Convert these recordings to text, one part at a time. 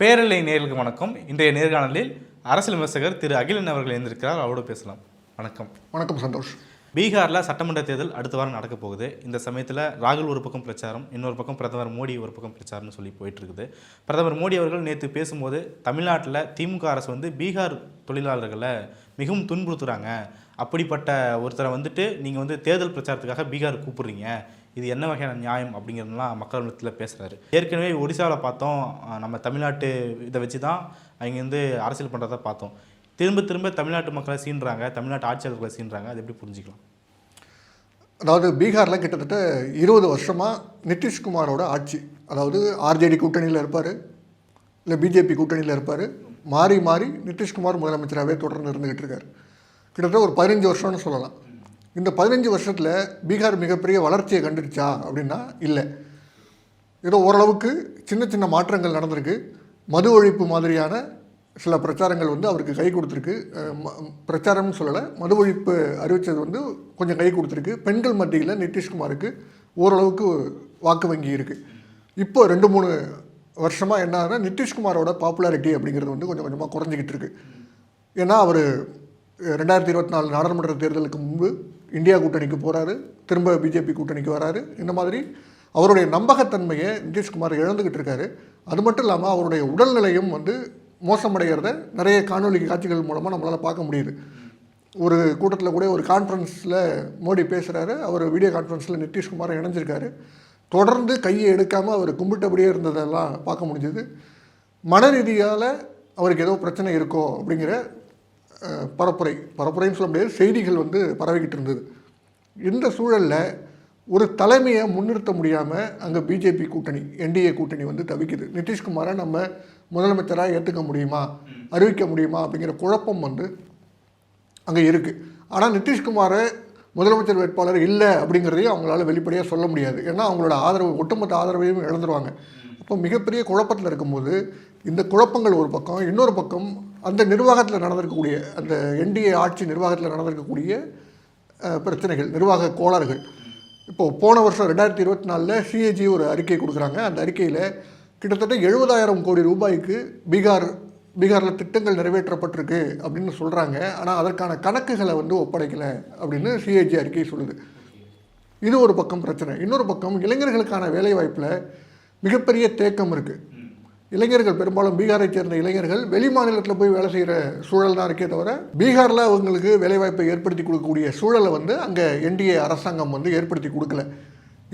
பேரலை நேர்களுக்கு வணக்கம். இன்றைய நேர்காணலில் அரசியல் விமர்சகர் திரு அகிலன் அவர்கள் இருந்திருக்கிறார் அவரோடு பேசலாம். வணக்கம். வணக்கம் சந்தோஷ். பீகாரில் சட்டமன்ற தேர்தல் அடுத்த வாரம் நடக்க போகுது. இந்த சமயத்தில் ராகுல் ஒரு பக்கம் பிரச்சாரம் இன்னொரு பக்கம் பிரதமர் மோடி ஒரு பக்கம் பிரச்சாரம்னு சொல்லி போயிட்டு இருக்குது பிரதமர் மோடி அவர்கள் நேற்று பேசும்போது தமிழ்நாட்டில் திமுக அரசு வந்து பீகார் தொழிலாளர்களை மிகவும் துன்புறுத்துறாங்க. அப்படிப்பட்ட ஒருத்தரை வந்துட்டு நீங்கள் வந்து தேர்தல் பிரச்சாரத்துக்காக பீகார் கூப்பிடுறீங்க. இது என்ன வகையான நியாயம் அப்படிங்கிறதுலாம் மக்கள் மத்தியில் பேசுகிறாரு ஏற்கனவே ஒடிசாவில் பார்த்தோம். நம்ம தமிழ்நாட்டு இதை வச்சு தான் அங்கேருந்து அரசியல் பண்ணுறதை பார்த்தோம். திரும்ப திரும்ப தமிழ்நாட்டு மக்களை சீன்றாங்க தமிழ்நாட்டு ஆட்சியாளர்களை சீன்றாங்க. அது எப்படி புரிஞ்சுக்கலாம்? அதாவது பீகாரில் கிட்டத்தட்ட இருபது வருஷமாக நிதிஷ்குமாரோட ஆட்சி. அதாவது ஆர்ஜேடி கூட்டணியில் இருப்பார் இல்லை பிஜேபி கூட்டணியில் இருப்பார். மாறி மாறி நிதிஷ்குமார் முதலமைச்சராகவே தொடர்ந்து இருந்துகிட்டு இருக்கார். கிட்டத்தட்ட ஒரு பதினஞ்சு வருஷம்னு சொல்லலாம். இந்த பதினஞ்சு வருஷத்தில் பீகார் மிகப்பெரிய வளர்ச்சியை கண்டுடுச்சா அப்படின்னா இல்லை. ஏதோ ஓரளவுக்கு சின்ன சின்ன மாற்றங்கள் நடந்திருக்கு. மது ஒழிப்பு மாதிரியான சில பிரச்சாரங்கள் வந்து அவருக்கு கை கொடுத்துருக்கு. ம- பிரச்சாரம்னு சொல்லலை மது ஒழிப்பு அறிவித்தது வந்து கொஞ்சம் கை கொடுத்துருக்கு. பெண்கள் மத்தியில் நிதிஷ்குமாருக்கு ஓரளவுக்கு வாக்கு வங்கி இருக்குது இப்போ ரெண்டு மூணு வருஷமாக என்னன்னா நிதிஷ்குமாரோட பாப்புலாரிட்டி அப்படிங்கிறது வந்து கொஞ்சம் கொஞ்சமாக குறைஞ்சிக்கிட்டு இருக்கு. ஏன்னா அவர் ரெண்டாயிரத்தி இருபத்தி நாலு நாடாளுமன்ற தேர்தலுக்கு முன்பு இந்தியா கூட்டணிக்கு போகிறாரு திரும்ப பிஜேபி கூட்டணிக்கு வராரு. இந்த மாதிரி அவருடைய நம்பகத்தன்மையை நிதிஷ்குமார் இழந்துக்கிட்டு இருக்காரு. அது மட்டும் இல்லாமல் அவருடைய உடல்நிலையும் வந்து மோசமடைகிறத நிறைய காணொலி காட்சிகள் மூலமாக நம்மளால் பார்க்க முடியுது. ஒரு கூட்டத்தில் கூட ஒரு கான்ஃபரன்ஸில் மோடி பேசுகிறாரு அவர் வீடியோ கான்ஃபரன்ஸில் நிதிஷ்குமார் இணைஞ்சிருக்காரு. தொடர்ந்து கையை எடுக்காமல் அவர் கும்பிட்டபடியே இருந்ததெல்லாம் பார்க்க முடிஞ்சது. மன ரீதியால் அவருக்கு ஏதோ பிரச்சனை இருக்கோ அப்படிங்கிற பரப்புரை. பரப்புரைன்னு சொல்ல முடியாது செய்திகள் வந்து பரவிக்கிட்டு இருந்தது. இந்த சூழலில் ஒரு தலைமையை முன்னிறுத்த முடியாமல் அங்கே பிஜேபி கூட்டணி என்டிஏ கூட்டணி வந்து தவிக்குது. நிதிஷ்குமாரை நம்ம முதலமைச்சராக ஏற்றுக்க முடியுமா? அறிவிக்க முடியுமா? அப்படிங்கிற குழப்பம் வந்து அங்கே இருக்குது ஆனால் நிதிஷ்குமாரை முதலமைச்சர் வேட்பாளர் இல்லை அப்படிங்கிறதையும் அவங்களால வெளிப்படையாக சொல்ல முடியாது. ஏன்னா அவங்களோட ஆதரவு ஒட்டுமொத்த ஆதரவையும் இழந்துருவாங்க. அப்போ மிகப்பெரிய குழப்பத்தில் இருக்கும்போது இந்த குழப்பங்கள் ஒரு பக்கம் இன்னொரு பக்கம் அந்த நிர்வாகத்தில் நடந்திருக்கக்கூடிய அந்த என்டிஏ ஆட்சி நிர்வாகத்தில் நடந்திருக்கக்கூடிய பிரச்சனைகள் நிர்வாக கோளாறுகள். இப்போது போன வருஷம் ரெண்டாயிரத்தி இருபத்தி நாலில் சிஏஜி ஒரு அறிக்கை கொடுக்குறாங்க. அந்த அறிக்கையில் கிட்டத்தட்ட எழுபதாயிரம் கோடி ரூபாய்க்கு பீகார் பீகாரில் திட்டங்கள் நிறைவேற்றப்பட்டிருக்கு அப்படின்னு சொல்கிறாங்க ஆனால் அதற்கான கணக்குகளை வந்து ஒப்படைக்கலை அப்படின்னு சிஏஜி அறிக்கை சொல்லுது. இது ஒரு பக்கம் பிரச்சனை. இன்னொரு பக்கம் இளைஞர்களுக்கான வேலைவாய்ப்பில் மிகப்பெரிய தேக்கம் இருக்குது இளைஞர்கள் பெரும்பாலும் பீகாரை சேர்ந்த இளைஞர்கள் வெளி மாநிலத்தில் போய் வேலை செய்கிற சூழல் தான் இருக்கே தவிர பீகாரில் அவங்களுக்கு வேலைவாய்ப்பை ஏற்படுத்தி கொடுக்கக்கூடிய சூழலை வந்து அங்கே என்டிஏ அரசாங்கம் வந்து ஏற்படுத்தி கொடுக்கல.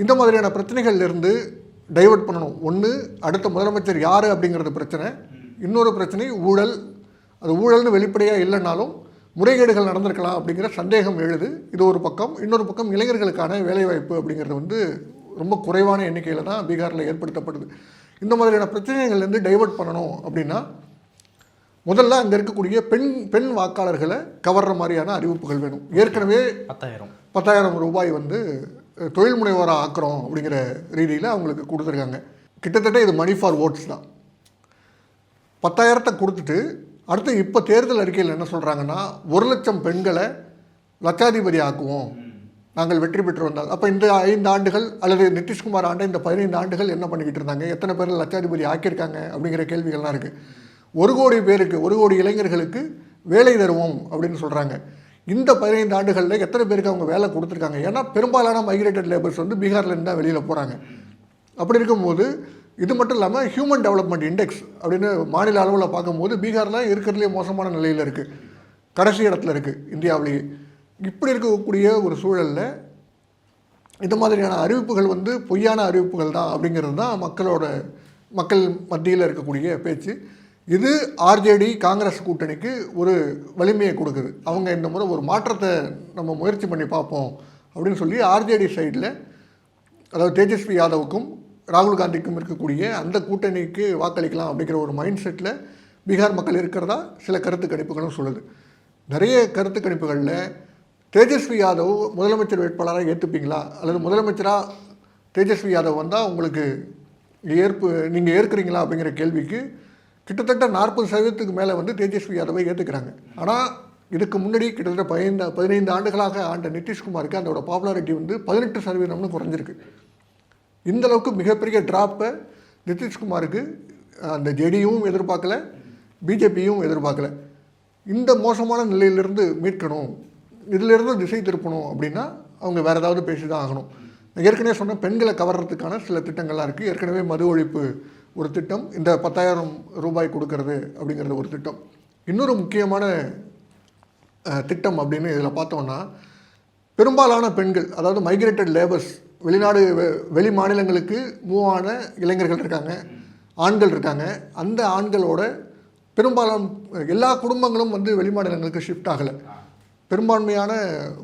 இந்த மாதிரியான பிரச்சனைகள்லேருந்து டைவெர்ட் டைவர்ட் பண்ணணும். ஒன்று அடுத்த முதலமைச்சர் யார் அப்படிங்கிறது பிரச்சனை. இன்னொரு பிரச்சனை ஊழல். அது ஊழல்னு வெளிப்படையாக இல்லைனாலும் முறைகேடுகள் நடந்திருக்கலாம் அப்படிங்கிற சந்தேகம் எழுது. இது ஒரு பக்கம். இன்னொரு பக்கம் இளைஞர்களுக்கான வேலைவாய்ப்பு அப்படிங்கிறது வந்து ரொம்ப குறைவான எண்ணிக்கையில் தான் பீகாரில் ஏற்படுத்தப்படுது. இந்த மாதிரியான பிரச்சனைகள்லேருந்து டைவர்ட் பண்ணணும் அப்படின்னா முதல்ல அங்கே இருக்கக்கூடிய பெண் பெண் வாக்காளர்களை கவர்ற மாதிரியான அறிவிப்புகள் வேணும். ஏற்கனவே பத்தாயிரம். பத்தாயிரம் ரூபாய் வந்து தொழில் முனைவோராக ஆக்குறோம் அப்படிங்கிற ரீதியில் அவங்களுக்கு கொடுத்துருக்காங்க. கிட்டத்தட்ட இது மணி ஃபார் ஓட்ஸ் தான். பத்தாயிரத்தை கொடுத்துட்டு அடுத்து இப்போ தேர்தல் அறிக்கையில் என்ன சொல்கிறாங்கன்னா ஒரு லட்சம் பெண்களை லட்சாதிபதி ஆக்குவோம். நாங்கள் வெற்றி பெற்று வந்தால். அப்போ இந்த ஐந்து ஆண்டுகள் அல்லது நிதிஷ்குமார் ஆண்டு இந்த பதினைந்து ஆண்டுகள் என்ன பண்ணிக்கிட்டு இருந்தாங்க? எத்தனை பேர் லட்சாதிபதி ஆக்கியிருக்காங்க? அப்படிங்கிற கேள்விகள்லாம் இருக்குது ஒரு கோடி பேருக்கு ஒரு கோடி இளைஞர்களுக்கு வேலை தருவோம் அப்படின்னு சொல்கிறாங்க இந்த பதினைந்து ஆண்டுகளில் எத்தனை பேருக்கு அவங்க வேலை கொடுத்துருக்காங்க? ஏன்னா பெரும்பாலான மைக்ரேட்டட் லேபர்ஸ் வந்து பீகார்லேருந்து தான் வெளியில் போகிறாங்க அப்படி இருக்கும்போது இது மட்டும் இல்லாமல் ஹியூமன் டெவலப்மெண்ட் இண்டெக்ஸ் அப்படின்னு மாநில அளவில் பார்க்கும்போது பீகார்லாம் இருக்கிறதுலே மோசமான நிலையில் இருக்குது கடைசி இடத்துல இருக்குது இந்தியாவிலேயே. இப்படி இருக்கக்கூடிய ஒரு சூழலில் இந்த மாதிரியான அறிவிப்புகள் வந்து பொய்யான அறிவிப்புகள் தான் அப்படிங்கிறது தான் மக்களோட மக்கள் மத்தியில் இருக்கக்கூடிய பேச்சு. இது ஆர்ஜேடி காங்கிரஸ் கூட்டணிக்கு ஒரு வலிமையை கொடுக்குது. அவங்க இந்த முறை ஒரு மாற்றத்தை நம்ம முயற்சி பண்ணி பார்ப்போம் அப்படின்னு சொல்லி ஆர்ஜேடி சைடில் அதாவது தேஜஸ்வி யாதவுக்கும் ராகுல் காந்திக்கும் இருக்கக்கூடிய அந்த கூட்டணிக்கு வாக்களிக்கலாம் அப்படிங்கிற ஒரு மைண்ட் செட்டில் பீகார் மக்கள் இருக்கிறதா? சில கருத்து கணிப்புகளும் சொல்லுது. நிறைய கருத்து கணிப்புகளில் தேஜஸ்வி யாதவ் முதலமைச்சர் வேட்பாளராக ஏற்றுப்பீங்களா அல்லது முதலமைச்சராக தேஜஸ்வி யாதவ் வந்தால் உங்களுக்கு ஏற்பு நீங்கள் ஏற்கிறீங்களா அப்படிங்கிற கேள்விக்கு கிட்டத்தட்ட நாற்பது சதவீதத்துக்கு மேலே வந்து தேஜஸ்வி யாதவை ஏற்றுக்கிறாங்க ஆனால் இதுக்கு முன்னாடி கிட்டத்தட்ட பதினைந்து பதினைந்து ஆண்டுகளாக ஆண்ட நிதிஷ்குமாருக்கு அதோட பாப்புலாரிட்டி வந்து பதினெட்டு சதவீதம்னு குறைஞ்சிருக்கு. இந்த அளவுக்கு மிகப்பெரிய ட்ராப்பை நிதிஷ்குமாருக்கு அந்த ஜெடியும் எதிர்பார்க்கல பிஜேபியும் எதிர்பார்க்கல. இந்த மோசமான நிலையிலிருந்து மீட்கணும். இதிலிருந்து திசை திருப்பணும் அப்படின்னா அவங்க வேறு ஏதாவது பேசி தான் ஆகணும். நான் ஏற்கனவே சொன்ன பெண்களை கவர்றதுக்கான சில திட்டங்கள்லாம் இருக்குது ஏற்கனவே மது ஒழிப்பு ஒரு திட்டம் இந்த பத்தாயிரம் ரூபாய் கொடுக்கறது அப்படிங்கிறது ஒரு திட்டம். இன்னொரு முக்கியமான திட்டம் அப்படின்னு இதில் பார்த்தோம்னா பெரும்பாலான பெண்கள் அதாவது மைக்ரேட்டட் லேபர்ஸ் வெளிநாடு வெ- வெளி மாநிலங்களுக்கு மூவ் ஆன இளைஞர்கள் இருக்காங்க ஆண்கள் இருக்காங்க. அந்த ஆண்களோட பெரும்பாலும் எல்லா குடும்பங்களும் வந்து வெளி மாநிலங்களுக்கு ஷிஃப்ட் ஆகலை. பெரும்பான்மையான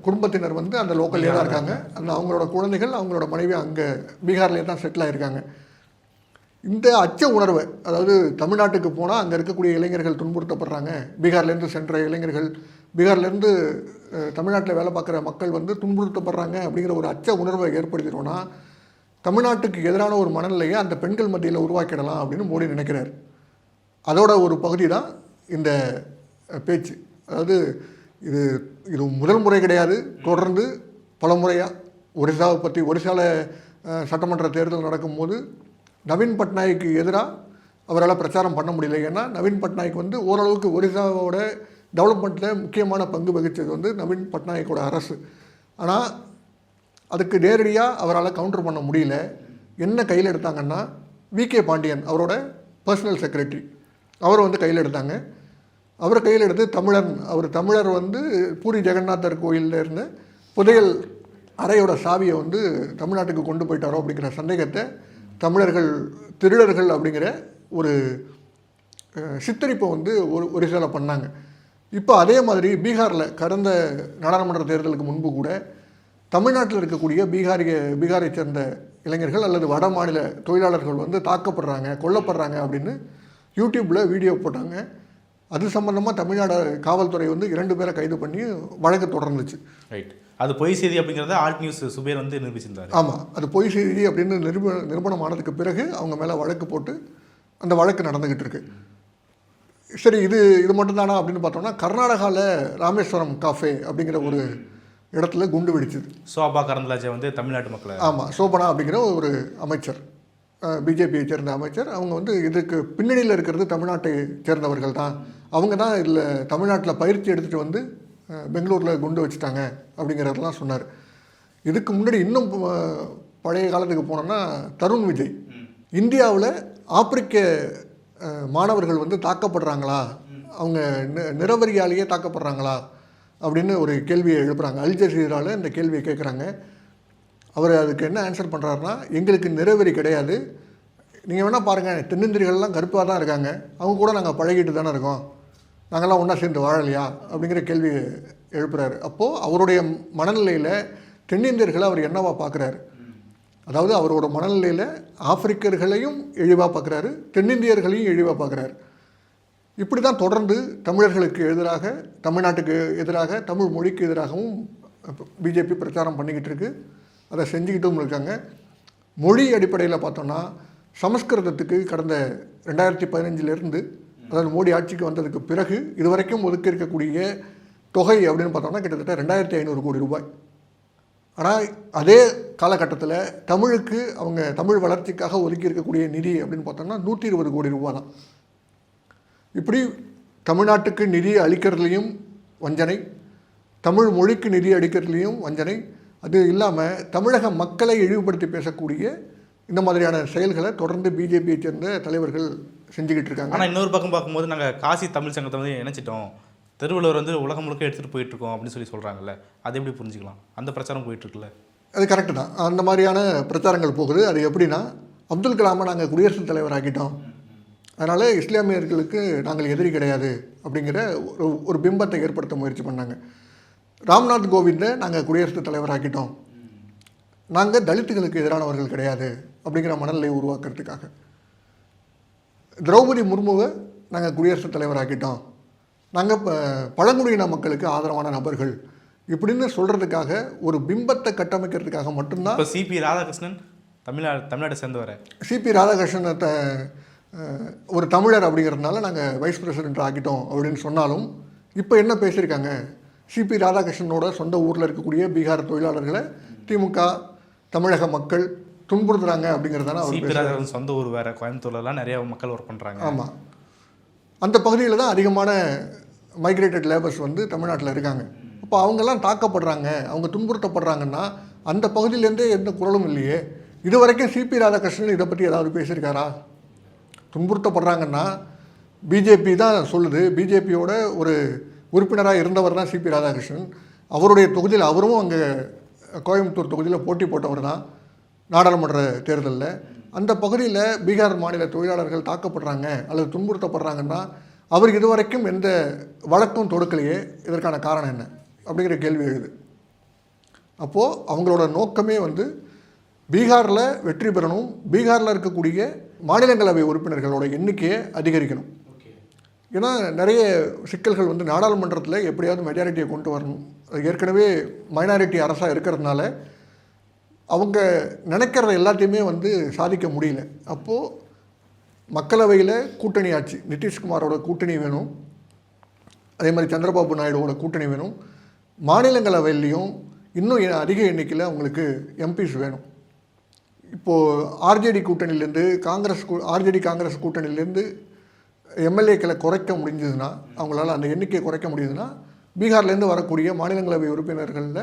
குடும்பத்தினர் வந்து அந்த லோக்கல்லே தான் இருக்காங்க. அந்த அவங்களோட குழந்தைகள் அவங்களோட மனைவி அங்கே பீகார்லேயே தான் செட்டில் ஆகியிருக்காங்க இந்த அச்ச உணர்வு அதாவது தமிழ்நாட்டுக்கு போனால் அங்கே இருக்கக்கூடிய இளைஞர்கள் துன்புறுத்தப்படுறாங்க. பீகார்லேருந்து சென்ற இளைஞர்கள் பீகார்லேருந்து தமிழ்நாட்டில் வேலை பார்க்குற மக்கள் வந்து துன்புறுத்தப்படுறாங்க அப்படிங்கிற ஒரு அச்ச உணர்வை ஏற்படுத்தினோன்னா தமிழ்நாட்டுக்கு எதிரான ஒரு மனநிலையை அந்த பெண்கள் மத்தியில் உருவாக்கிடலாம் அப்படின்னு மோடி நினைக்கிறார். அதோட ஒரு பகுதி தான் இந்த பேச்சு. அதாவது இது இது முதல் முறை கிடையாது. தொடர்ந்து பல முறையாக ஒரிசாவை பற்றி ஒரிசாவில் சட்டமன்ற தேர்தல் நடக்கும்போது நவீன் பட்நாயக்கு எதிராக அவரால் பிரச்சாரம் பண்ண முடியல. ஏன்னா நவீன் பட்நாயக் வந்து ஓரளவுக்கு ஒரிசாவோட டெவலப்மெண்ட்டில் முக்கியமான பங்கு வகித்தது வந்து நவீன் பட்நாயக்கோட அரசு. ஆனால் அதுக்கு நேரடியாக அவரால் கவுண்டர் பண்ண முடியல. என்ன கையில் எடுத்தாங்கன்னா வி கே பாண்டியன் அவரோட பர்சனல் செக்ரட்டரி அவரை வந்து கையில் எடுத்தாங்க. அவர் கையில் எடுத்து தமிழன் அவர் தமிழர் வந்து பூரி ஜெகநாதர் கோயிலில் இருந்த புதையல் அறையோட சாவியை வந்து தமிழ்நாட்டுக்கு கொண்டு போயிட்டாரோ அப்படிங்கிற சந்தேகத்தை தமிழர்கள் திருடர்கள் அப்படிங்கிற ஒரு சித்தரிப்பை வந்து ஒரு ஒரிசால பண்ணாங்க. இப்போ அதே மாதிரி பீகாரில் கடந்த நாடாளுமன்ற தேர்தலுக்கு முன்பு கூட தமிழ்நாட்டில் இருக்கக்கூடிய பீகாரிய பீகாரை சேர்ந்த இளைஞர்கள் அல்லது வட மாநில தொழிலாளர்கள் வந்து தாக்கப்படுறாங்க கொல்லப்படுறாங்க அப்படின்னு யூடியூப்பில் வீடியோ போட்டாங்க. அது சம்மந்தமாக தமிழ்நாடு காவல்துறை வந்து இரண்டு பேரை கைது பண்ணி வழக்கு தொடர்ந்துச்சு. ரைட் அது பொய் செய்தி அப்படிங்கிறத ஆல்ட் நியூஸ் சுபேர் வந்து நிரூபிச்சிருந்தாரு. ஆமாம் அது பொய் செய்தி அப்படின்னு நிரூப நிரூபணம் ஆனதுக்கு பிறகு அவங்க மேலே வழக்கு போட்டு அந்த வழக்கு நடந்துக்கிட்டு இருக்கு. சரி இது இது மட்டும்தானா அப்படின்னு பார்த்தோம்னா கர்நாடகாவில் ராமேஸ்வரம் காஃபே அப்படிங்கிற ஒரு இடத்துல குண்டு வெடிச்சுது. சோபா கரந்தலாஜை வந்து தமிழ்நாட்டு மக்களை ஆமாம் சோபனா அப்படிங்கிற ஒரு அமைச்சர். பிஜேபியை சேர்ந்த அமைச்சர். அவங்க வந்து இதுக்கு பின்னணியில் இருக்கிறது தமிழ்நாட்டை சேர்ந்தவர்கள் தான். அவங்க தான் இதில் தமிழ்நாட்டில் பயிற்சி எடுத்துகிட்டு வந்து பெங்களூரில் குண்டு வச்சுட்டாங்க அப்படிங்கிறதெல்லாம் சொன்னார். இதுக்கு முன்னாடி இன்னும் பழைய காலத்துக்கு போனோன்னா தருண் விஜய். இந்தியாவில் ஆப்பிரிக்க மாணவர்கள் வந்து தாக்கப்படுறாங்களா? அவங்க நிறவரியாலேயே தாக்கப்படுறாங்களா? அப்படின்னு ஒரு கேள்வியை எழுப்புறாங்க. அல் ஜசீரால இந்த கேள்வியை கேட்குறாங்க அவர் அதுக்கு என்ன ஆன்சர் பண்ணுறாருன்னா எங்களுக்கு நிறைவேறி கிடையாது. நீங்கள் வேணால் பாருங்கள் தென்னிந்திரிகள்லாம் கருப்பாக தான் இருக்காங்க. அவங்க கூட நாங்கள் பழகிட்டு தானே இருக்கோம். நாங்கள்லாம் ஒன்றா சேர்ந்து வாழலையா? அப்படிங்கிற கேள்வி எழுப்புறாரு. அப்போது அவருடைய மனநிலையில் தென்னிந்தியர்களை அவர் என்னவா பார்க்குறாரு அதாவது அவரோட மனநிலையில் ஆப்பிரிக்கர்களையும் இழிவாக பார்க்குறாரு தென்னிந்தியர்களையும் இழிவாக பார்க்குறாரு இப்படி தான் தொடர்ந்து தமிழர்களுக்கு எதிராக தமிழ்நாட்டுக்கு எதிராக தமிழ் மொழிக்கு எதிராகவும் பிஜேபி பிரச்சாரம் பண்ணிக்கிட்டு இருக்குது அதை செஞ்சுக்கிட்டும் இருக்காங்க. மொழி அடிப்படையில் பார்த்தோன்னா சமஸ்கிருதத்துக்கு கடந்த ரெண்டாயிரத்தி பதினஞ்சிலிருந்து அதாவது மோடி ஆட்சிக்கு வந்ததுக்கு பிறகு இதுவரைக்கும் ஒதுக்கி இருக்கக்கூடிய தொகை அப்படின்னு பார்த்தோம்னா கிட்டத்தட்ட ரெண்டாயிரத்தி ஐநூறு கோடி ரூபாய். ஆனால் அதே காலகட்டத்தில் தமிழுக்கு அவங்க தமிழ் வளர்ச்சிக்காக ஒதுக்கி இருக்கக்கூடிய நிதி அப்படின்னு பார்த்தோம்னா நூற்றி இருபது கோடி ரூபா தான். இப்படி தமிழ்நாட்டுக்கு நிதி அளிக்கிறதுலையும் வஞ்சனை தமிழ் மொழிக்கு நிதி அளிக்கிறதுலையும் வஞ்சனை அது இல்லாமல் தமிழக மக்களை இழிவுபடுத்தி பேசக்கூடிய இந்த மாதிரியான செயல்களை தொடர்ந்து பிஜேபியை சேர்ந்த தலைவர்கள் செஞ்சுக்கிட்டு இருக்காங்க. ஆனால் இன்னொரு பக்கம் பார்க்கும்போது நாங்கள் காசி தமிழ் சங்கத்தை வந்து இணைச்சிட்டோம். திருவள்ளுவர் வந்து உலகம் முழுக்க எடுத்துகிட்டு போயிட்டு இருக்கோம் அப்படின்னு சொல்லி சொல்கிறாங்கல்ல அது எப்படி புரிஞ்சுக்கலாம்? அந்த பிரச்சாரம் போயிட்டு இருக்குல்ல. அது கரெக்டு தான். அந்த மாதிரியான பிரச்சாரங்கள் போகுது. அது எப்படின்னா அப்துல் கலாமை நாங்கள் குடியரசுத் தலைவர் ஆக்கிட்டோம். அதனால் இஸ்லாமியர்களுக்கு நாங்கள் எதிரி கிடையாது அப்படிங்கிற ஒரு ஒரு பிம்பத்தை ஏற்படுத்த முயற்சி பண்ணாங்க. ராம்நாத் கோவிந்தை நாங்கள் குடியரசுத் தலைவர் ஆக்கிட்டோம் நாங்கள் தலித்துகளுக்கு எதிரானவர்கள் கிடையாது அப்படிங்கிற மனநிலையை உருவாக்குறதுக்காக. திரௌபதி முர்முவை நாங்கள் குடியரசுத் தலைவர் ஆக்கிட்டோம் நாங்கள் இப்போ பழங்குடியின மக்களுக்கு ஆதரவான நபர்கள். இப்படின்னு சொல்கிறதுக்காக ஒரு பிம்பத்தை கட்டமைக்கிறதுக்காக மட்டும்தான் இப்போ சிபி ராதாகிருஷ்ணன் தமிழ்நாடு தமிழ்நாட்டை சேர்ந்தவரை. சிபி ராதாகிருஷ்ணனை த- அஹ், ஒரு தமிழர் அப்படிங்கிறதுனால நாங்கள் வைஸ் பிரசிடென்ட் ஆக்கிட்டோம் அப்படின்னு சொன்னாலும் இப்போ என்ன பேசியிருக்காங்க? சிபி ராதாகிருஷ்ணனோட சொந்த ஊரில் இருக்கக்கூடிய பீகார் தொழிலாளர்களை திமுக தமிழக மக்கள் துன்புறுத்துறாங்க அப்படிங்கிறதான அவர் சிபி ராஜாவின் சொந்த ஊர் வேற கோயம்புத்தூர்லலாம் நிறைய மக்கள் ஒர்க் பண்ணுறாங்க ஆமாம் அந்த பகுதியில் தான் அதிகமான மைக்ரேட்டட் லேபர்ஸ் வந்து தமிழ்நாட்டில் இருக்காங்க. அப்போ அவங்கெல்லாம் தாக்கப்படுறாங்க அவங்க துன்புறுத்தப்படுறாங்கன்னா அந்த பகுதியிலேருந்தே எந்த குரலும் இல்லையே. இது வரைக்கும் சிபி ராதாகிருஷ்ணன் இதை பற்றி ஏதாவது பேசியிருக்காரா? துன்புறுத்தப்படுறாங்கன்னா பிஜேபி தான் சொல்லுது. பிஜேபியோட ஒரு உறுப்பினராக இருந்தவர் தான் சிபி ராதாகிருஷ்ணன். அவருடைய தொகுதியில் அவரும் அங்கே கோயம்புத்தூர் தொகுதியில் போட்டி போட்டவர் தான் நாடாளுமன்ற தேர்தலில். அந்த பகுதியில் பீகார் மாநில தொழிலாளர்கள் தாக்கப்படுறாங்க அல்லது துன்புறுத்தப்படுறாங்கன்னா அவர் இதுவரைக்கும் எந்த வழக்கும் தொடுக்கலையே. இதற்கான காரணம் என்ன? அப்படிங்கிற கேள்வி எழுது. அப்போது அவங்களோட நோக்கமே வந்து பீகாரில் வெற்றி பெறணும். பீகாரில் இருக்கக்கூடிய மாநிலங்களவை உறுப்பினர்களோட எண்ணிக்கையை அதிகரிக்கணும். ஏன்னா நிறைய சிக்கல்கள் வந்து நாடாளுமன்றத்தில் எப்படியாவது மெஜாரிட்டியை கொண்டு வரணும். அது ஏற்கனவே மைனாரிட்டி அரசாக இருக்கிறதுனால அவங்க நினைக்கிறத எல்லாத்தையுமே வந்து சாதிக்க முடியல. அப்போது மக்களவையில் கூட்டணி ஆட்சி நிதிஷ்குமாரோட கூட்டணி வேணும். அதே மாதிரி சந்திரபாபு நாயுடுவோட கூட்டணி வேணும். மாநிலங்களவையிலையும் இன்னும் எ- அதிக எண்ணிக்கையில் அவங்களுக்கு எம்பிஸ் வேணும். இப்போது ஆர்ஜேடி கூட்டணியிலேருந்து காங்கிரஸ் ஆர்ஜேடி காங்கிரஸ் கூட்டணியிலேருந்து எம்எல்ஏக்களை குறைக்க முடிஞ்சதுன்னா அவங்களால அந்த எண்ணிக்கையை குறைக்க முடியுதுன்னா பீகார்லேருந்து வரக்கூடிய மாநிலங்களவை உறுப்பினர்களில்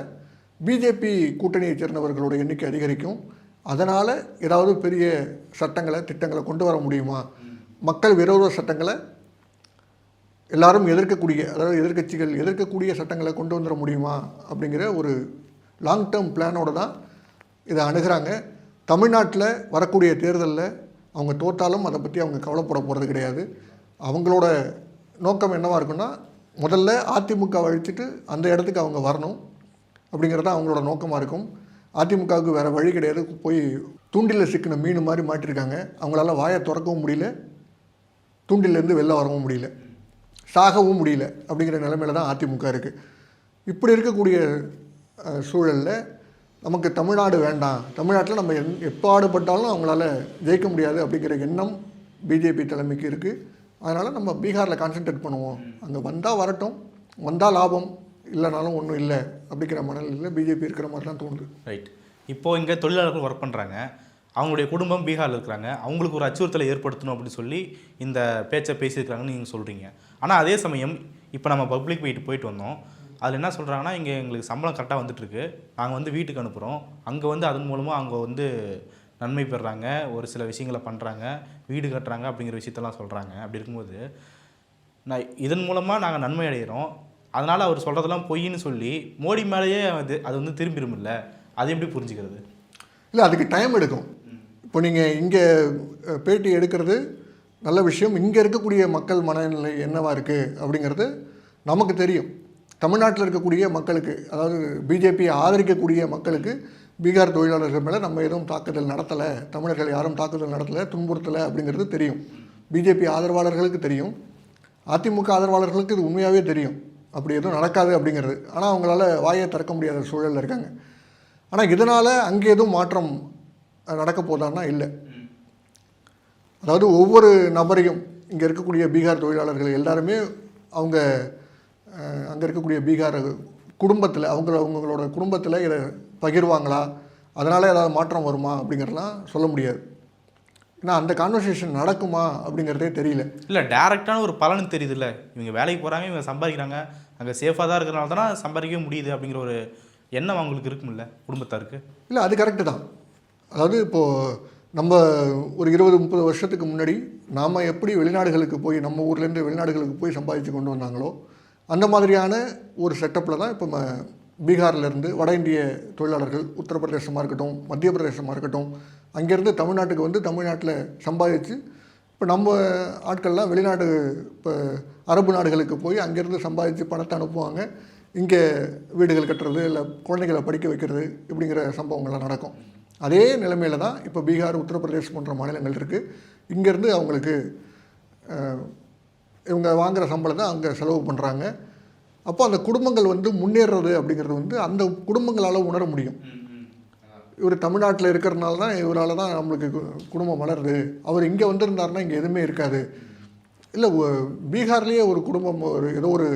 பிஜேபி கூட்டணியைச் சேர்ந்தவர்களோட எண்ணிக்கை அதிகரிக்கும். அதனால் ஏதாவது பெரிய சட்டங்களை திட்டங்களை கொண்டு வர முடியுமா? மக்கள் விரோத சட்டங்களை எல்லாரும் எதிர்க்கக்கூடிய அதாவது எதிர்க்கட்சிகள் எதிர்க்கக்கூடிய சட்டங்களை கொண்டு வந்துட முடியுமா? அப்படிங்கிற ஒரு லாங் டேர்ம் பிளானோட தான் இதை அணுகிறாங்க. தமிழ்நாட்டில் வரக்கூடிய தேர்தலில் அவங்க தோற்றாலும் அதை பற்றி அவங்க கவலைப்பட போகிறது கிடையாது. அவங்களோட நோக்கம் என்னவாக இருக்குன்னா முதல்ல அதிமுக அழிச்சிட்டு அந்த இடத்துக்கு அவங்க வரணும் அப்படிங்கிறது தான் அவங்களோட நோக்கமாக இருக்கும். அதிமுகவுக்கு வேறு வழி கிடையாது. போய் தூண்டில் சிக்கின மீன் மாதிரி மாட்டிருக்காங்க. அவங்களால வாயை திறக்கவும் முடியல. தூண்டிலேருந்து வெளில வரவும் முடியல. சாகவும் முடியல அப்படிங்கிற நிலைமையில தான் அதிமுக இருக்குது இப்படி இருக்கக்கூடிய சூழலில் நமக்கு தமிழ்நாடு வேண்டாம். தமிழ்நாட்டில் நம்ம எந் எப்பாடுபட்டாலும் அவங்களால ஜெயிக்க முடியாது அப்படிங்கிற எண்ணம் பிஜேபி தலைமைக்கு இருக்குது அதனால் நம்ம பீகாரில் கான்சென்ட்ரேட் பண்ணுவோம். அங்கே வந்தால் வரட்டும். வந்தால் லாபம். இல்லைனாலும் ஒன்றும் இல்லை. அப்படிங்கிற மனநிலையில் பிஜேபி இருக்கிற மாதிரி தான் தோணுது. ரைட் இப்போது இங்கே தொழிலாளர்கள் ஒர்க் பண்ணுறாங்க அவங்களுடைய குடும்பம் பீகாரில் இருக்கிறாங்க. அவங்களுக்கு ஒரு அச்சுறுத்தலை ஏற்படுத்தணும் அப்படின்னு சொல்லி இந்த பேச்சை பேசியிருக்கிறாங்கன்னு நீங்கள் சொல்கிறீங்க ஆனால் அதே சமயம் இப்போ நம்ம பப்ளிக் போயிட்டு போயிட்டு வந்தோம். அதில் என்ன சொல்கிறாங்கன்னா இங்கே எங்களுக்கு சம்பளம் கரெக்டாக வந்துட்டுருக்கு நாங்கள் வந்து வீட்டுக்கு அனுப்புகிறோம் அங்கே வந்து அதன் மூலமாக அவங்க வந்து நன்மை பெறுறாங்க ஒரு சில விஷயங்களை பண்ணுறாங்க வீடு கட்டுறாங்க அப்படிங்கிற விஷயத்தெல்லாம் சொல்கிறாங்க அப்படி இருக்கும்போது நான் இதன் மூலமாக நாங்கள் நன்மை அடைகிறோம் அதனால் அவர் சொல்கிறதெல்லாம் பொய்ன்னு சொல்லி மோடி மேலேயே அது அது வந்து திரும்பிடுமில்ல அது எப்படி புரிஞ்சுக்கிறது? இல்லை அதுக்கு டைம் எடுக்கும். இப்போ நீங்கள் இங்கே பேட்டி எடுக்கிறது நல்ல விஷயம். இங்கே இருக்கக்கூடிய மக்கள் மனநிலை என்னவாக இருக்குது அப்படிங்கிறது நமக்கு தெரியும். தமிழ்நாட்டில் இருக்கக்கூடிய மக்களுக்கு அதாவது பிஜேபியை ஆதரிக்கக்கூடிய மக்களுக்கு பீகார் தொழிலாளர்கள் மேலே நம்ம எதுவும் தாக்குதல் நடத்தலை தமிழர்கள் யாரும் தாக்குதல் நடத்தலை துன்புறுத்தலை அப்படிங்கிறது தெரியும். பிஜேபி ஆதரவாளர்களுக்கு தெரியும். அதிமுக ஆதரவாளர்களுக்கு இது உண்மையாகவே தெரியும். அப்படி எதுவும் நடக்காது அப்படிங்கிறது. ஆனால் அவங்களால வாயை திறக்க முடியாத சூழலில் இருக்காங்க. ஆனால் இதனால் அங்கே எதுவும் மாற்றம் நடக்க போதான்னா இல்லை. அதாவது ஒவ்வொரு நபரையும் இங்கே இருக்கக்கூடிய பீகார் தொழிலாளர்கள் எல்லாருமே அவங்க அங்கே இருக்கக்கூடிய பீகார் குடும்பத்தில் அவங்க அவங்களோட குடும்பத்தில் இதை பகிர்வாங்களா? அதனால் ஏதாவது மாற்றம் வருமா அப்படிங்கிறதெல்லாம் சொல்ல முடியாது. ஏன்னா அந்த கான்வர்சேஷன் நடக்குமா அப்படிங்கிறதே தெரியல. இல்லை டேரெக்டான ஒரு பலன் தெரியுதுல்ல. இவங்க வேலைக்கு போகிறாங்க இவங்க சம்பாதிக்கிறாங்க. அங்கே சேஃபாக தான் இருக்கிறனால தானே சம்பாதிக்கவே முடியுது அப்படிங்கிற ஒரு எண்ணம் அவங்களுக்கு இருக்கும்ல குடும்பத்தாருக்கு? இல்லை அது கரெக்டு தான். அதாவது இப்போது நம்ம ஒரு இருபது முப்பது வருஷத்துக்கு முன்னாடி நாம் எப்படி வெளிநாடுகளுக்கு போய் நம்ம ஊர்லேருந்து வெளிநாடுகளுக்கு போய் சம்பாதிச்சு கொண்டு வந்தாங்களோ அந்த மாதிரியான ஒரு செட்டப்பில் தான் இப்போ பீகார்லேருந்து வட இந்திய தொழிலாளர்கள் உத்தரப்பிரதேசமாக இருக்கட்டும் மத்திய பிரதேசமாக இருக்கட்டும் அங்கேருந்து தமிழ்நாட்டுக்கு வந்து தமிழ்நாட்டில் சம்பாதிச்சு இப்போ நம்ம ஆட்கள்லாம் வெளிநாடு இப்போ அரபு நாடுகளுக்கு போய் அங்கேருந்து சம்பாதிச்சு பணத்தை அனுப்புவாங்க. இங்கே வீடுகள் கட்டுறது இல்லை குழந்தைகளை படிக்க வைக்கிறது இப்படிங்கிற சம்பவங்கள்லாம் நடக்கும். அதே நிலைமையில தான் இப்போ பீகார் உத்தரப்பிரதேஷ் போன்ற மாநிலங்கள் இருக்குது இங்கேருந்து அவங்களுக்கு இவங்க வாங்குகிற சம்பளத்தை அங்கே செலவு பண்ணுறாங்க அப்போ அந்த குடும்பங்கள் வந்து முன்னேறுறது அப்படிங்கிறது வந்து அந்த குடும்பங்களால் உணர முடியும். இவர் தமிழ்நாட்டில் இருக்கிறனால தான் இவரால் தான் நம்மளுக்கு கு- குடும்பம் வளருது. அவர் இங்கே வந்திருந்தாருன்னா இங்கே எதுவுமே இருக்காது. இல்லை பீகார்லேயே ஒரு குடும்பம் ஒரு ஏதோ ஒரு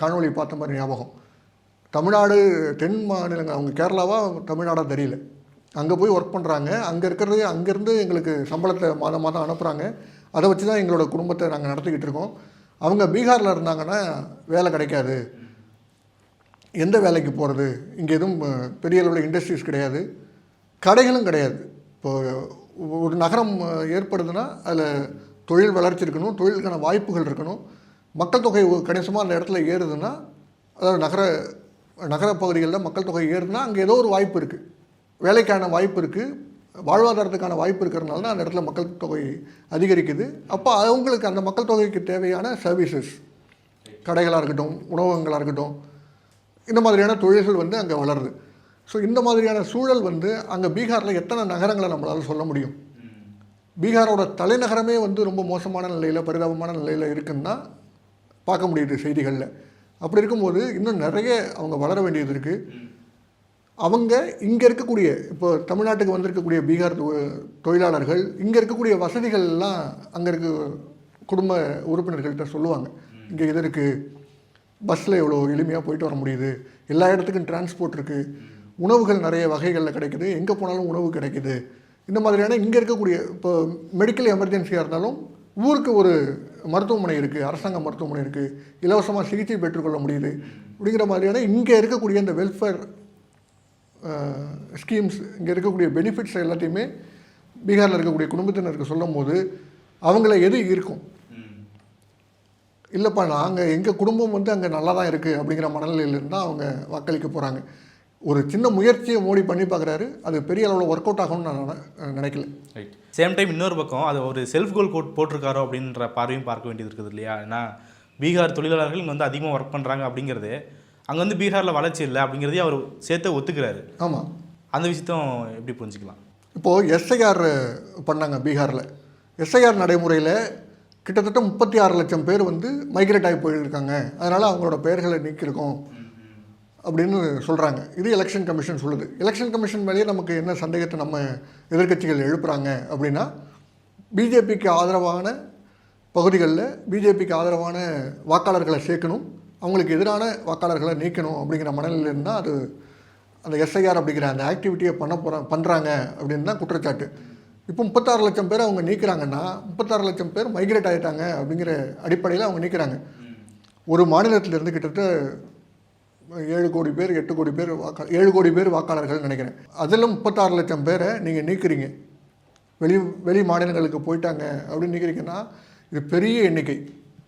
காணொலி பார்த்த மாதிரி ஞாபகம். தமிழ்நாடு தென் மாநிலங்கள் அவங்க கேரளாவா தமிழ்நாடாக தெரியல. அங்கே போய் ஒர்க் பண்ணுறாங்க அங்கே இருக்கிறது அங்கேருந்து எங்களுக்கு சம்பளத்தை மாதம் மாதம் அனுப்புகிறாங்க அதை வச்சு தான் எங்களோட குடும்பத்தை நாங்கள் நடத்திக்கிட்டு இருக்கோம். அவங்க பீகாரில் இருந்தாங்கன்னா வேலை கிடைக்காது. எந்த வேலைக்கு போகிறது இங்கே எதுவும் பெரிய அளவில் இண்டஸ்ட்ரீஸ் கிடையாது. கடைகளும் கிடையாது. இப்போ ஒரு நகரம் ஏற்படுதுன்னா அதில் தொழில் வளர்ச்சி இருக்கணும் தொழிலுக்கான வாய்ப்புகள் இருக்கணும். மக்கள் தொகை கணிசமாக அந்த இடத்துல ஏறுதுன்னா அதாவது நகர நகர பகுதிகளில் மக்கள் தொகை ஏறுதுன்னா அங்கே ஏதோ ஒரு வாய்ப்பு இருக்குது வேலைக்கான வாய்ப்பு இருக்குது வாழ்வாதாரத்துக்கான வாய்ப்பு இருக்கிறதுனால தான் அந்த இடத்துல மக்கள் தொகை அதிகரிக்குது. அப்போ அவங்களுக்கு அந்த மக்கள் தொகைக்கு தேவையான சர்வீசஸ் கடைகளாக இருக்கட்டும் உணவகங்களாக இருக்கட்டும் இந்த மாதிரியான தொழில்கள் வந்து அங்கே வளருது. ஸோ இந்த மாதிரியான சூழல் வந்து அங்கே பீகாரில் எத்தனை நகரங்களை நம்மளால் சொல்ல முடியும்? பீகாரோட தலைநகரமே வந்து ரொம்ப மோசமான நிலையில் பரிதாபமான நிலையில் இருக்குன்னா பார்க்க முடியுது செய்திகளில். அப்படி இருக்கும்போது இன்னும் நிறைய அவங்க வளர வேண்டியது இருக்குது அவங்க இங்கே இருக்கக்கூடிய இப்போ தமிழ்நாட்டுக்கு வந்திருக்கக்கூடிய பீகார் தொ- தொழிலாளர்கள் இங்கே இருக்கக்கூடிய வசதிகள் எல்லாம் அங்கே இருக்க குடும்ப உறுப்பினர்கள்ட்ட சொல்லுவாங்க. இங்கே இது இருக்குது பஸ்ஸில் எவ்வளோ எளிமையாக போயிட்டு வர முடியுது? எல்லா இடத்துக்கும் டிரான்ஸ்போர்ட் இருக்குது உணவுகள் நிறைய வகைகளில் கிடைக்குது. எங்கே போனாலும் உணவு கிடைக்குது. இந்த மாதிரியான இங்கே இருக்கக்கூடிய இப்போ மெடிக்கல் எமர்ஜென்சியாக இருந்தாலும் ஊருக்கு ஒரு மருத்துவமனை இருக்குது அரசாங்க மருத்துவமனை இருக்குது இலவசமாக சிகிச்சை பெற்றுக்கொள்ள முடியுது. அப்படிங்கிற மாதிரியான இங்கே இருக்கக்கூடிய இந்த வெல்ஃபேர் ஸ்கீம்ஸ் இங்கே இருக்கக்கூடிய பெனிஃபிட்ஸ் எல்லாத்தையுமே பீகாரில் இருக்கக்கூடிய குடும்பத்தினருக்கு சொல்லும் போது அவங்கள எது இருக்கும் இல்லைப்பா நாங்கள் எங்கள் குடும்பம் வந்து அங்கே நல்லா தான் இருக்குது அப்படிங்கிற மனநிலையிலேருந்து தான் அவங்க வாக்களிக்க போகிறாங்க ஒரு சின்ன முயற்சியை மோடி பண்ணி பார்க்குறாரு. அது பெரிய அளவில் ஒர்க் அவுட் ஆகும்னு நான் நினை- நினைக்கல. ரைட் சேம் டைம் இன்னொரு பக்கம் அது ஒரு செல்ஃப் கோல் கோட் போட்டிருக்காரோ அப்படின்ற பார்வையும் பார்க்க வேண்டியது இருக்குது இல்லையா? ஏன்னா பீகார் தொழிலாளர்கள் இங்கே வந்து அதிகமாக ஒர்க் பண்ணுறாங்க அப்படிங்கிறது அங்கே வந்து பீகாரில் வளர்ச்சி இல்லை அப்படிங்கிறதையும் அவர் சேர்த்து ஒத்துக்கிறாரு. ஆமாம் அந்த விஷயத்தையும் எப்படி புரிஞ்சுக்கலாம்? இப்போது எஸ்ஐஆர் பண்ணாங்க பீகாரில். எஸ்ஐஆர் நடைமுறையில் கிட்டத்தட்ட முப்பத்தி ஆறு லட்சம் பேர் வந்து மைக்ரேட் ஆகி போயிருக்காங்க. அதனால் அவங்களோட பெயர்களை நீக்கியிருக்கோம் அப்படின்னு சொல்கிறாங்க இது எலெக்ஷன் கமிஷன் சொல்லுது. எலெக்ஷன் கமிஷன் மேலேயே நமக்கு என்ன சந்தேகத்தை நம்ம எதிர்க்கட்சிகள் எழுப்புறாங்க அப்படின்னா பிஜேபிக்கு ஆதரவான பகுதிகளில் பிஜேபிக்கு ஆதரவான வாக்காளர்களை சேர்க்கணும். அவங்களுக்கு எதிரான வாக்காளர்களை நீக்கணும் அப்படிங்கிற மனநிலையில் இருந்தால் அது அந்த எஸ்ஐஆர் அப்படிங்கிற அந்த ஆக்டிவிட்டியை பண்ண போகிறாங்க பண்ணுறாங்க அப்படின்னு தான் குற்றச்சாட்டு. இப்போ முப்பத்தாறு லட்சம் பேர் அவங்க நீக்கிறாங்கன்னா முப்பத்தாறு லட்சம் பேர் மைக்ரேட் ஆகிட்டாங்க அப்படிங்கிற அடிப்படையில் அவங்க நீக்கிறாங்க. ஒரு மாநிலத்திலேருந்து கிட்டத்தட்ட ஏழு கோடி பேர் எட்டு கோடி பேர் வாக்கா ஏழு கோடி பேர் வாக்காளர்கள் நினைக்கிறேன். அதில் முப்பத்தாறு லட்சம் பேரை நீங்கள் நீக்கிறீங்க. வெளி வெளி மாநிலங்களுக்கு போயிட்டாங்க அப்படின்னு நீக்கிறீங்கன்னா இது பெரிய எண்ணிக்கை.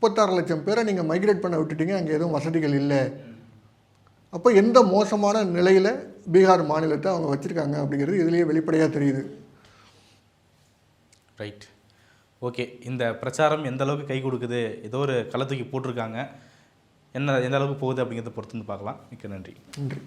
முப்பத்தாறு லட்சம் பேரை நீங்கள் மைக்ரேட் பண்ண விட்டுட்டீங்க அங்கே எதுவும் வசதிகள் இல்லை. அப்போ எந்த மோசமான நிலையில் பீகார் மாநிலத்தை அவங்க வச்சுருக்காங்க அப்படிங்கிறது இதுலேயே வெளிப்படையாக தெரியுது. ரைட் ஓகே இந்த பிரச்சாரம் எந்த அளவுக்கு கை கொடுக்குது? ஏதோ ஒரு களத்துக்கு போட்டிருக்காங்க. என்ன எந்த அளவுக்கு போகுது அப்படிங்கிறத பொறுத்து வந்து பார்க்கலாம். மிக்க நன்றி. நன்றி.